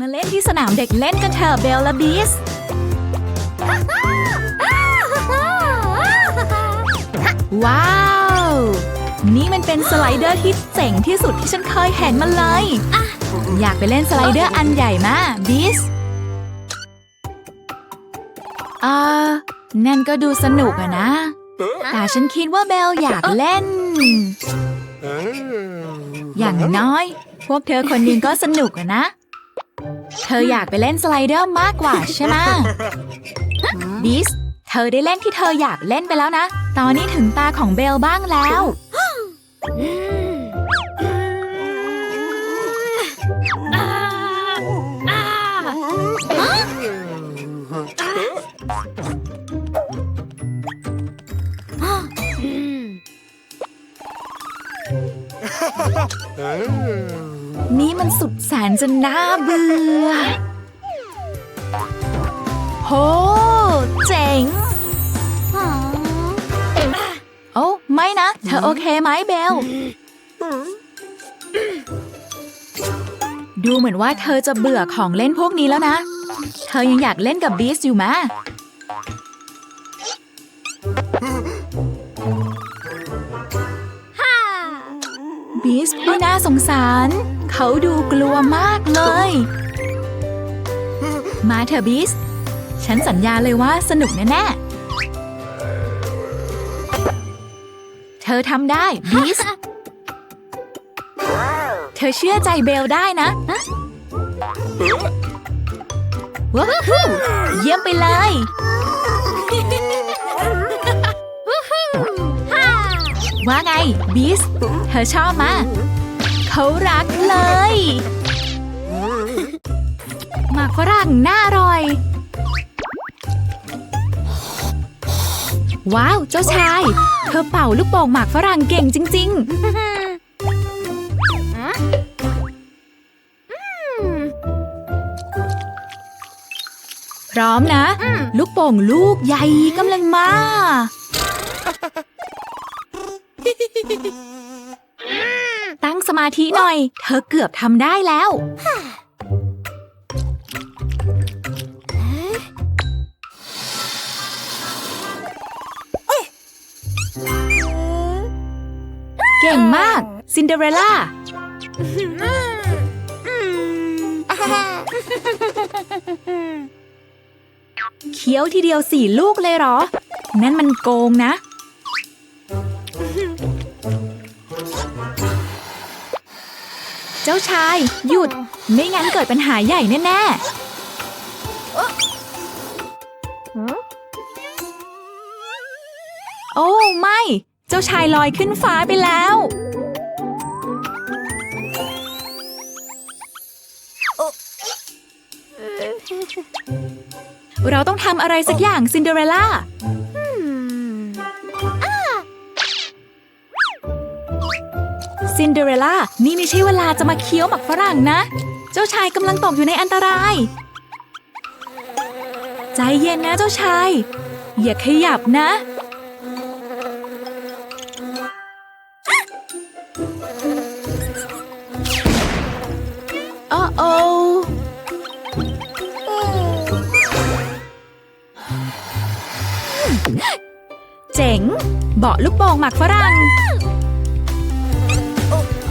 มาเล่นที่สนามเด็กเล่นกันเถอะเบลและบีสว้าว นี่มันเป็นสไลเดอร์ที่เจ๋งที่สุดที่ฉันเคยเห็นมาเลย อยากไปเล่นสไลเดอร์อันใหญ่มาบีสอ่านั่นก็ดูสนุกอะนะ แต่ฉันคิดว่าเบลอยากเล่น อย่างน้อย พวกเธอคนหนึงก็สนุกอะนะ เธออยากไปเล่นสไลเดอร์มากกว่าใช่ไหมบีสเธอได้เล่นที่เธออยากเล่นไปแล้วนะ ตอนนี้ถึงตาของเบลบ้างแล้ว นี่มันสุดแสนจะน่าเบื่อ โห เจ๋งโอ้ไม่นะ เธอโอเคไหมเบล ดูเหมือนว่าเธอจะเบื่อของเล่นพวกนี้แล้วนะ เธอยังอยากเล่นกับบีสอยู่ไหม บีสดูน่าสงสาร เขาดูกลัวมากเลย มาเถอะบีสฉันสัญญาเลยว่าสนุกแน่ๆ เธอทำได้บีสเธอเชื่อใจเบลได้นะว้าวเยี่ยมไปเลย ว่าไงบีสเธอชอบมาเขารักเลยหมากฝรั่งน่าอร่อย ว้าว เจ้าชาย เธอเป่าลูกโป่งหมากฝรั่งเก่งจริง ๆ พร้อมนะ ลูกโป่งลูกใหญ่กำลังมา ตั้งสมาธิหน่อย เธอเกือบทำได้แล้ว เก่งมาก ซินเดอเรลล่า เคี้ยวทีเดียวสี่ลูกเลยเหรอ นั่นมันโกงนะ จ้าชาย หยุด ไม่งั้นเกิดปัญหาใหญ่แน่ๆ โอ้ไม่ เจ้าชายลอยขึ้นฟ้าไปแล้ว เราต้องทำอะไรสักอย่างซินเดอเรลล่า ซินเดอเรลล่า นี่ไม่ใช่เวลาจะมาเคี้ยวหมักฝรั่งนะ เจ้าชายกำลังตกอยู่ในอันตราย ใจเย็นนะเจ้าชาย อย่าขยับนะอ้โอเจ๋ง เบาะลูกโป่งหมักฝรั่ง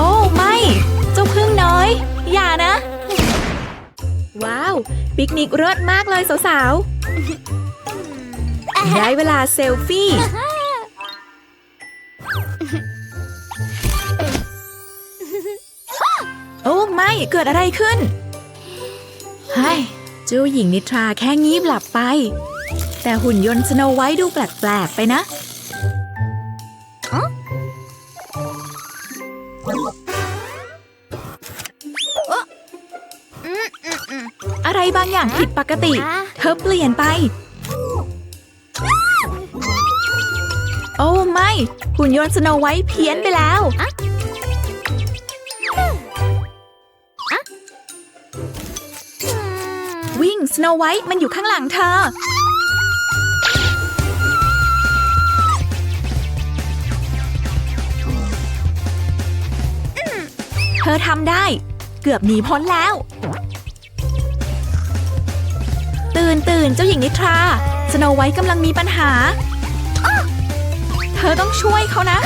อ้ ไม่ เจ้าพึ่งน้อย อย่านะ ว้าว ปิกนิกเลิศมากเลยสาวๆ ได้เวลาเซลฟี่ โอ้ไม่ เกิดอะไรขึ้นเฮ้ยเจ้าหญิงนิทราแค่งีบหลับไป แต่หุ่นยนต์สโนไวท์ดูแปลก ๆ ไปนะ อะไรบางอย่างผิดปกติ เธอเปลี่ยนไป โอ้ไม่หุ่นยนต์สโนไวท์เพี้ยนไปแล้ว วิ่งสโนไวท์มันอยู่ข้างหลังเธอ เธอทำได้ เกือบหนีพ้นแล้ว ตื่นตื่นเจ้าหญิงนิทราสโนไวท์กำลังมีปัญหา เธอต้องช่วยเขานะ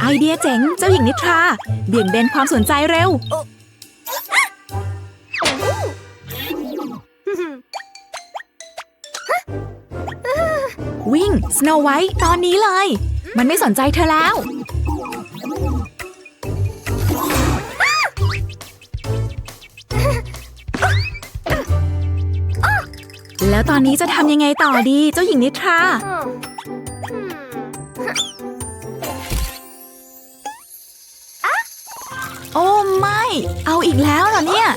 ไอเดียเจ๋งเจ้าหญิงนิทรา เบี่ยงเบนความสนใจเร็ว วิ่งสโนไวท์ตอนนี้เลย มันไม่สนใจเธอแล้ว แล้วตอนนี้จะทำยังไงต่อดี เจ้าหญิงนิทรา โอ้ไม่ เอาอีกแล้วเหรอเนี่ย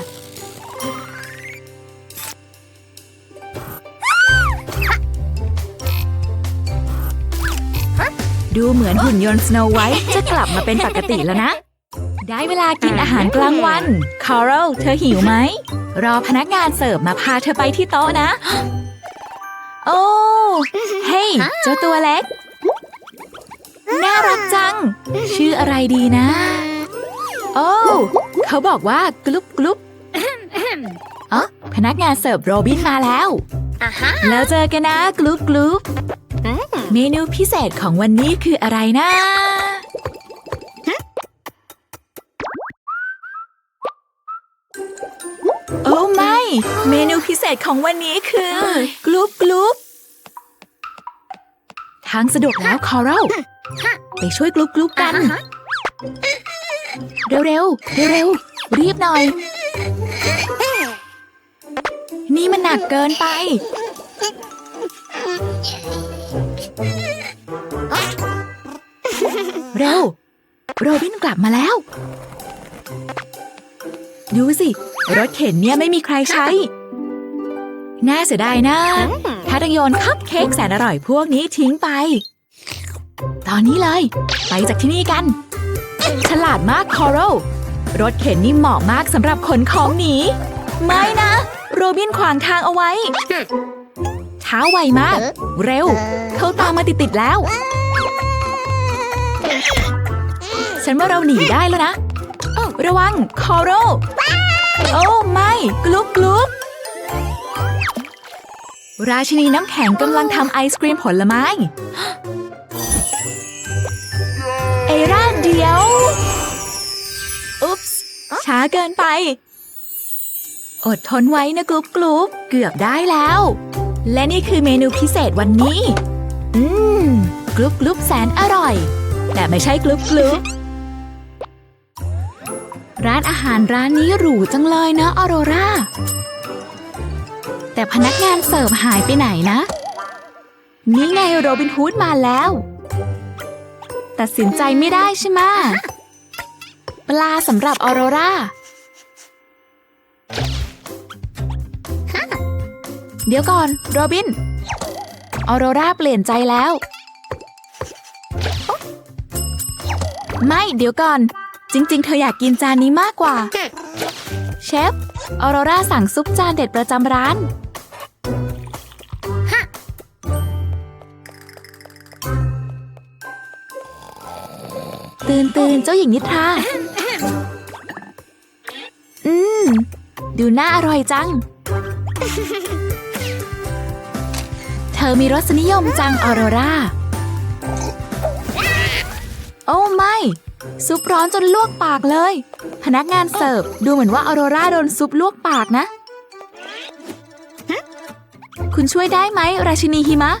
ดูเหมือนหุ่นยนต์สโนไวท์จะกลับมาเป็นปกติแล้วนะ ได้เวลากินอาหารกลางวันคาร์ลเธอหิวไหม รอพนักงานเสิร์ฟมาพาเธอไปที่โต๊ะนะ โอ้ เฮ้ยเจ้าตัวเล็ก น่ารักจัง ชื่ออะไรดีนะ โอ้ เขาบอกว่ากลุบกลุบอ๋อพนักงานเสิร์ฟโรบินมาแล้ว แล้วเจอกันนะกลุบกลุบเมนูพิเศษของวันนี้คืออะไรนะ โอ้ไม่ เมนูพิเศษของวันนี้คือกลุบกลุบทางสะดวกแล้วคอรัลไปช่วยกลุบกลุบกัน เร็วเร็วเร็วเร็วๆรีบหน่อย นี่มันหนักเกินไป เร็ว โรบินกลับมาแล้ว ดูสิ รถเข็นเนี่ยไม่มีใครใช้ น่าเสียดายนะ ถ้าต้องโยนคัพเค้กแสนอร่อยพวกนี้ทิ้งไป ตอนนี้เลย ไปจากที่นี่กัน ฉลาดมากคอรัลรถเข็นนี่เหมาะมากสำหรับขนของหนี ไม่นะ โรบินขวางทางเอาไว้เท้าไวมาก เร็ว เขาตามมาติดๆแล้ว ฉันว่าเราหนีได้แล้วนะ ระวัง คอรัล โอ้ไม่ กลุบกลุบราชินีน้ำแข็งกำลังทำไอศกรีมผลไม้ เอร่าเดียว อุ๊ปส์ช้าเกินไป อดทนไว้นะกลุบกลุบเกือบได้แล้ว และนี่คือเมนูพิเศษวันนี้ อืม กลุบกลุบแสนอร่อย แต่ไม่ใช่กลุบกลุบ ร้านอาหารร้านนี้หรูจังเลยนะออโรราแต่พนักงานเสิร์ฟหายไปไหนนะ นี่ไงโรบินฮูดมาแล้ว ตัดสินใจไม่ได้ใช่ไหมปลาสำหรับออโรราเดี๋ยวก่อน โรบิน ออโรราเปลี่ยนใจแล้ว ไม่ เดี๋ยวก่อน จริง ๆ เธออยากกินจานนี้มากกว่า เชฟ ออโรราสั่งซุปจานเด็ดประจำร้าน ตื่นตื่นเจ้าหญิงนิทรา อืม ดูน่าอร่อยจัง เธอมีรสนิยมจังออโรรา โอ้ไม่ ซุปร้อนจนลวกปากเลย พนักงานเสิร์ฟดูเหมือนว่าออโรราโดนซุปลวกปากนะ คุณช่วยได้ไหม ราชินีหิมะ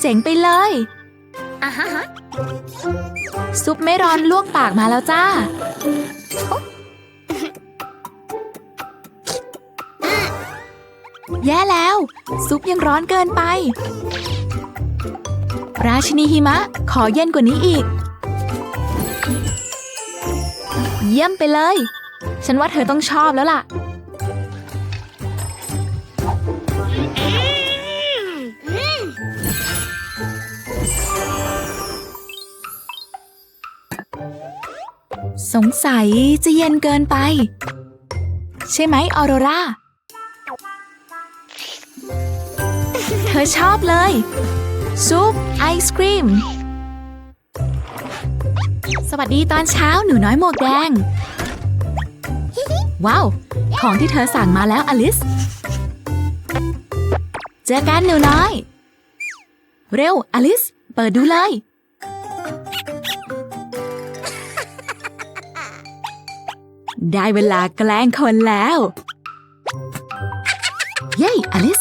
เจ๋งไปเลยซุปไม่ร้อนลวกปากมาแล้วจ้า แย่แล้ว ซุปยังร้อนเกินไป ราชินีหิมะ ขอเย็นกว่านี้อีก เยี่ยมไปเลย ฉันว่าเธอต้องชอบแล้วล่ะ สงสัยจะเย็นเกินไป ใช่ไหมออโรราเธอชอบเลย ซุป ไอศครีม สวัสดีตอนเช้าหนูน้อยหมวกแดง ว้าว ของที่เธอสั่งมาแล้วอลิส เจอกันหนูน้อย เร็ว อลิส เปิดดูเลย ได้เวลาแกล้งคนแล้ว เย้ อลิส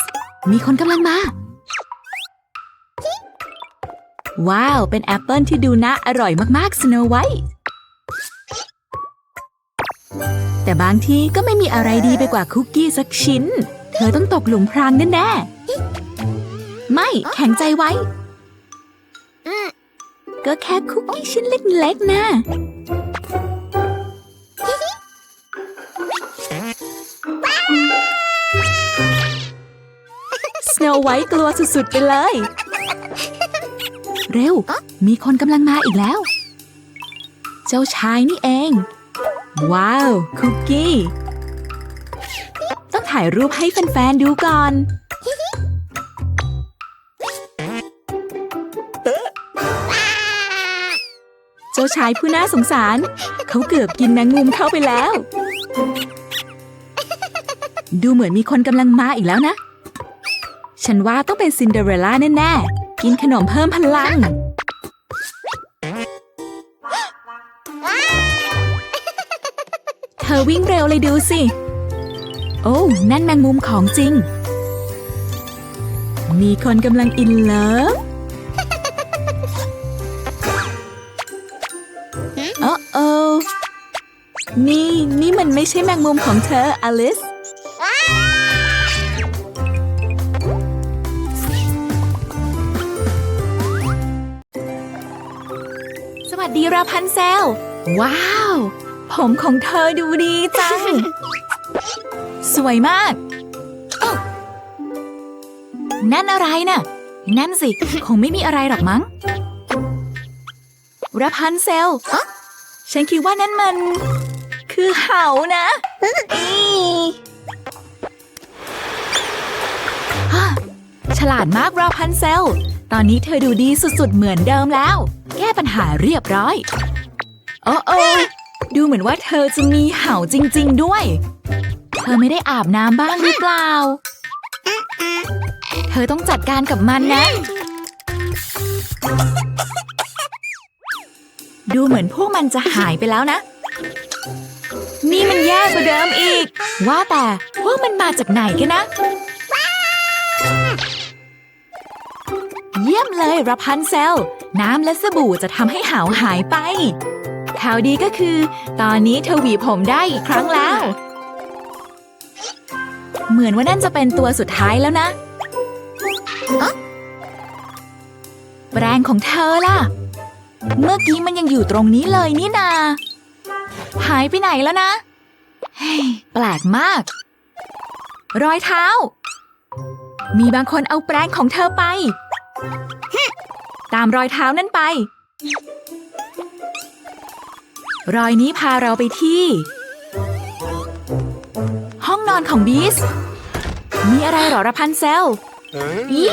มีคนกำลังมา ว้าว เป็นแอปเปิลที่ดูน่าอร่อยมากๆสโนไวท์แต่บางทีก็ไม่มีอะไรดีไปกว่าคุกกี้สักชิ้น เธอต้องตกหลุมพรางแน่ๆ ไม่แข็งใจไว้ ก็แค่คุกกี้ชิ้นเล็กๆนะ สโนไวท์กลัวสุดๆไปเลย เร็ว มีคนกำลังมาอีกแล้ว เจ้าชายนี่เอง ว้าว คุกกี้ ต้องถ่ายรูปให้แฟนๆดูก่อน เจ้าชายผู้น่าสงสาร เขาเกือบกินแมงมุมเข้าไปแล้ว ดูเหมือนมีคนกำลังมาอีกแล้วนะ ฉันว่าต้องเป็นซินเดอเรลล่าแน่ ๆ กินขนมเพิ่มพลัง เธอวิ่งเร็วเลยดูสิ โอ้นั่นแมงมุมของจริง มีคนกำลังอินเลิฟโอ้โอนี่ นี่มันไม่ใช่แมงมุมของเธออลิส วัสดีราพันเซล ว้าว ผมของเธอดูดีจัง สวยมากอ๊ะนั่นอะไรน่ะ นั่นสิ คงไม่มีอะไรหรอกมั้งราพันเซล ฉันคิดว่านั่นมัน คือเห่านะอีฮะฉลาดมากราพันเซล ตอนนี้เธอดูดีสุดๆเหมือนเดิมแล้ว แก้ปัญหาเรียบร้อย โอ้โอดูเหมือนว่าเธอจะมีเห่าจริง ๆ ด้วย เธอไม่ได้อาบน้ำบ้างหรือเปล่า เธอต้องจัดการกับมันนะ ดูเหมือนพวกมันจะหายไปแล้วนะ นี่มันแย่กว่าเดิมอีก ว่าแต่พวกมันมาจากไหนกันนะ เยี่ยมเลยรับพันเซล น้ำและสบู่จะทำให้หาวหายไป ข่าวดีก็คือ ตอนนี้เธอหวีผมได้อีกครั้งแล้ว เหมือนว่านั่นจะเป็นตัวสุดท้ายแล้วนะ แปรงของเธอล่ะ เมื่อกี้มันยังอยู่ตรงนี้เลยนี่นา หายไปไหนแล้วนะ เฮ้ย แปลกมาก รอยเท้า มีบางคนเอาแปรงของเธอไป ตามรอยเท้านั่นไป รอยนี้พาเราไปที่ ห้องนอนของบีส มีอะไรเหรอระพันเซลอี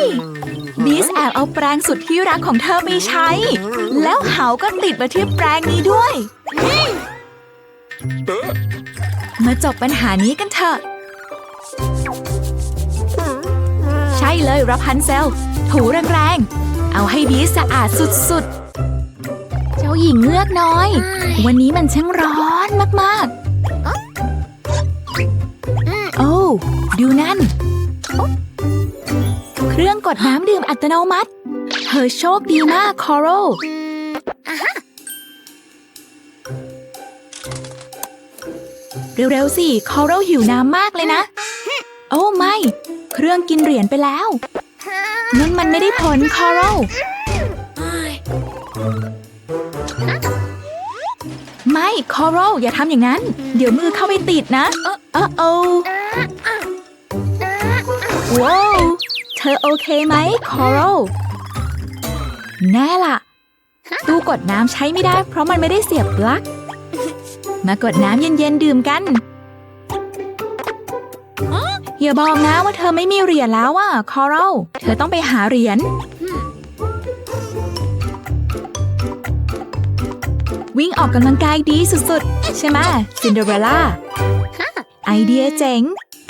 บีสแอบเอาแปรงสุดที่รักของเธอไปใช้ แล้วเหาก็ติดมาที่แปรงนี้ด้วย มาจบปัญหานี้กันเถอะ ใช่เลยรับพันเซล ถูแรงๆ เอาให้บีสะอาดสุดๆ เจ้าหญิงเงือกน้อย วันนี้มันช่างร้อนมากๆ โอ้ ดูนั่น เครื่องกดน้ำดื่มอัตโนมัติ เธอโชคดีมากคอโรเร็วๆสิคอโรหิวน้ำมากเลยนะ โอ้ไม่ เครื่องกินเหรียญไปแล้ว นั่นมันไม่ได้ผลคอโรไม่คอโรอย่าทำอย่างนั้น เดี๋ยวมือเข้าไปติดนะเออเออโอว้าวเธอโอเคไหมคอโรแน่ล่ะ ตู้กดน้ำใช้ไม่ได้เพราะมันไม่ได้เสียบปลั๊กมากดน้ำเย็นๆดื่มกัน อย่าบอกนะว่าเธอไม่มีเหรียญแล้วอะคอรัลเธอต้องไปหาเหรียญวิ่งออกกำลังกายดีสุดๆ ใช่ไหมซินเดอเรลล่าไอเดียเจ๋ง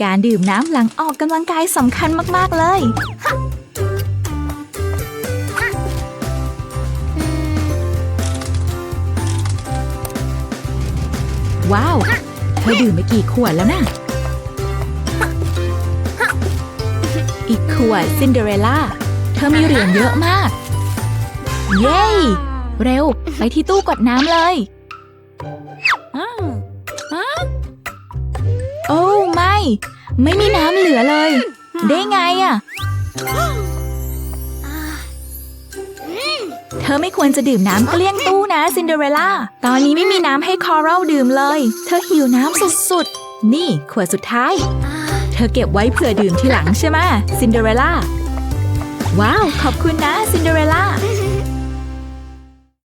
การดื่มน้ำหลังออกกำลังกายสำคัญมากๆเลย ว้าว เธอดื่มไปกี่ขวดแล้วนะ อีกขวดซินเดอเรลล่า เธอมีเหรียญเยอะมาก เย้ เร็ว ไปที่ตู้กดน้ำเลยโอ้ไม่ ไม่มีน้ำเหลือเลย ได้ไงอะเธอไม่ควรจะดื่มน้ำเกลี้ยงตู้นะซินเดอเรลล่า ตอนนี้ไม่มีน้ำให้คอรัลดื่มเลย เธอหิวน้ำสุดๆ นี่ขวดสุดท้าย ธอเก็บไว้เผื่อดื่มทีหลังใช่ไหมซินเดอเรลล่า ว้าว ขอบคุณนะซินเดอเรลล่า